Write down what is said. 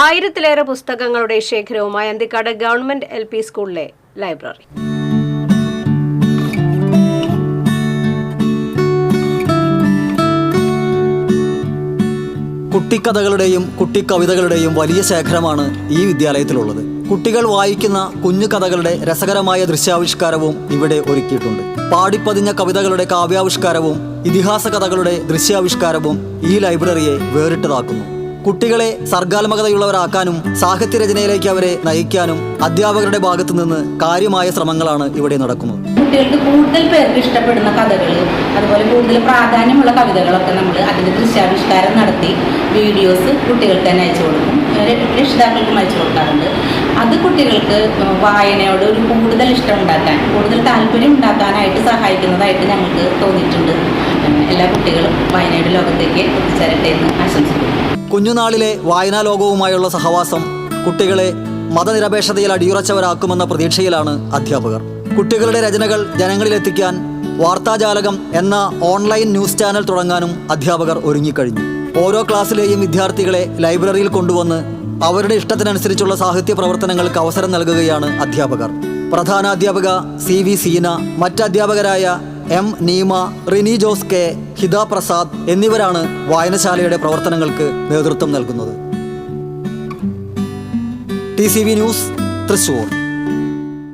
ആയിരത്തിലേറെ പുസ്തകങ്ങളുടെ ശേഖരവുമായി അന്തിക്കാട് ഗവൺമെന്റ് എൽ സ്കൂളിലെ ലൈബ്രറി. കുട്ടിക്കഥകളുടെയും കുട്ടിക്കവിതകളുടെയും വലിയ ശേഖരമാണ് ഈ വിദ്യാലയത്തിലുള്ളത്. കുട്ടികൾ വായിക്കുന്ന കുഞ്ഞു കഥകളുടെ രസകരമായ ദൃശ്യാവിഷ്കാരവും ഇവിടെ ഒരുക്കിയിട്ടുണ്ട്. പാടിപ്പതിഞ്ഞ കവിതകളുടെ കാവ്യാവിഷ്കാരവും ഇതിഹാസ കഥകളുടെ ദൃശ്യാവിഷ്കാരവും ഈ ലൈബ്രറിയെ വേറിട്ടതാക്കുന്നു. കുട്ടികളെ സർഗാത്മകതയുള്ളവരാക്കാനും സാഹിത്യ സാഹിത്യരചനയിലേക്ക് അവരെ നയിക്കാനും അധ്യാപകരുടെ ഭാഗത്തു നിന്ന് കാര്യമായ ശ്രമങ്ങളാണ് ഇവിടെ നടക്കുന്നത്. കുട്ടികൾക്ക് കൂടുതൽ പേർക്ക് ഇഷ്ടപ്പെടുന്ന കഥകൾ അതുപോലെ കൂടുതൽ പ്രാധാന്യമുള്ള കവിതകളൊക്കെ നമ്മൾ അതിന്റെ ദൃശ്യാവിഷ്കാരം നടത്തി വീഡിയോസ് കുട്ടികൾക്ക് തന്നെ അയച്ചു കൊടുക്കും. രക്ഷിതാക്കൾക്കും അയച്ചു കൊടുക്കാറുണ്ട്. അത് കുട്ടികൾക്ക് വായനയോട് ഒരു കൂടുതൽ ഇഷ്ടം ഉണ്ടാക്കാൻ കൂടുതൽ താല്പര്യം ഉണ്ടാക്കാനായിട്ട് സഹായിക്കുന്നതായിട്ട് ഞങ്ങൾക്ക് തോന്നിയിട്ടുണ്ട്. എല്ലാ കുട്ടികളും വായനയുടെ ലോകത്തേക്ക് എത്തിച്ചേരട്ടെ എന്ന് ആശംസിക്കുന്നു. കുഞ്ഞുനാളിലെ വായനാ ലോകവുമായുള്ള സഹവാസം കുട്ടികളെ മതനിരപേക്ഷതയിൽ അടിയുറച്ചവരാക്കുമെന്ന പ്രതീക്ഷയിലാണ് അധ്യാപകർ. കുട്ടികളുടെ രചനകൾ ജനങ്ങളിലെത്തിക്കാൻ വാർത്താജാലകം എന്ന ഓൺലൈൻ ന്യൂസ് ചാനൽ തുടങ്ങാനും അധ്യാപകർ ഒരുങ്ങിക്കഴിഞ്ഞു. ഓരോ ക്ലാസ്സിലെയും വിദ്യാർത്ഥികളെ ലൈബ്രറിയിൽ കൊണ്ടുവന്ന് അവരുടെ ഇഷ്ടത്തിനനുസരിച്ചുള്ള സാഹിത്യ പ്രവർത്തനങ്ങൾക്ക് അവസരം നൽകുകയാണ് അധ്യാപകർ. പ്രധാന അധ്യാപക സി വി സീന മറ്റ് അധ്യാപകരായ എം നീമ റിനി ജോസ് കെ ഹിത പ്രസാദ് എന്നിവരാണ് വായനശാലയുടെ പ്രവർത്തനങ്ങൾക്ക് നേതൃത്വം നൽകുന്നത്. T C V news Thrissur.